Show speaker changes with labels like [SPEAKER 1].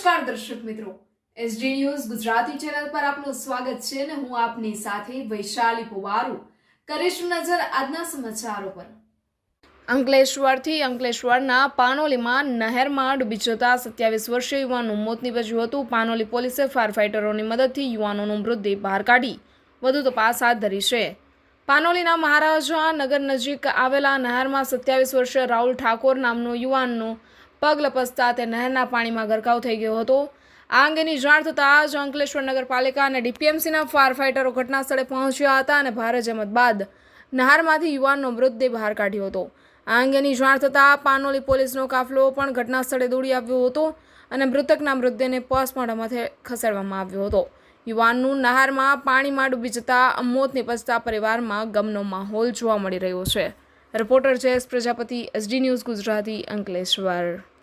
[SPEAKER 1] નમસ્કાર દર્શક મિત્રો. એસડી ન્યૂઝ ગુજરાતી ચેનલ પર આપનું સ્વાગત છે અને હું આપની સાથે વૈશાલી પુવારુ. કરીશું નજર આજના સમાચારો પર. અંકલેશ્વરથી અંકલેશ્વરના પાનોલીમાં નહેરમાં ડૂબી જતા સત્યાવીસ વર્ષીય યુવાનનું મોત નીપજ્યું હતું. પાનોલી પોલીસે ફાયર ફાઇટરોની મદદથી યુવાનોનું મૃતદેહ બહાર કાઢી. વધુ તપાસ હાથ ધરી છે. પાનોલીના મહારાજા નગર નજીક આવેલા નહેરમાં સત્યાવીસ વર્ષીય રાહુલ ઠાકોર નામનો યુવાનનો પગ લપસતા તે નહેરના પાણીમાં ગરકાવ થઈ ગયો હતો. આ અંગેની જાણ થતાં જ અંકલેશ્વર નગરપાલિકા અને ડીપીએમસીના ફાયર ફાઇટરો ઘટના સ્થળે પહોંચ્યા હતા અને ભારે જમત બાદ નહારમાંથી યુવાનનો મૃતદેહ બહાર કાઢ્યો હતો. આ અંગેની જાણ થતાં પાનોલી પોલીસનો કાફલો પણ ઘટના સ્થળે દોડી આવ્યો હતો અને મૃતકના મૃતદેહને પોસ્ટમોર્ટમથી ખસેડવામાં આવ્યો હતો. યુવાનનું નહારમાં પાણીમાં ડૂબી જતા મોત નિપજતા પરિવારમાં ગમનો માહોલ જોવા મળી રહ્યો છે. Reporter Jayesh Prajapati, S D news Gujarati Ankleshwar.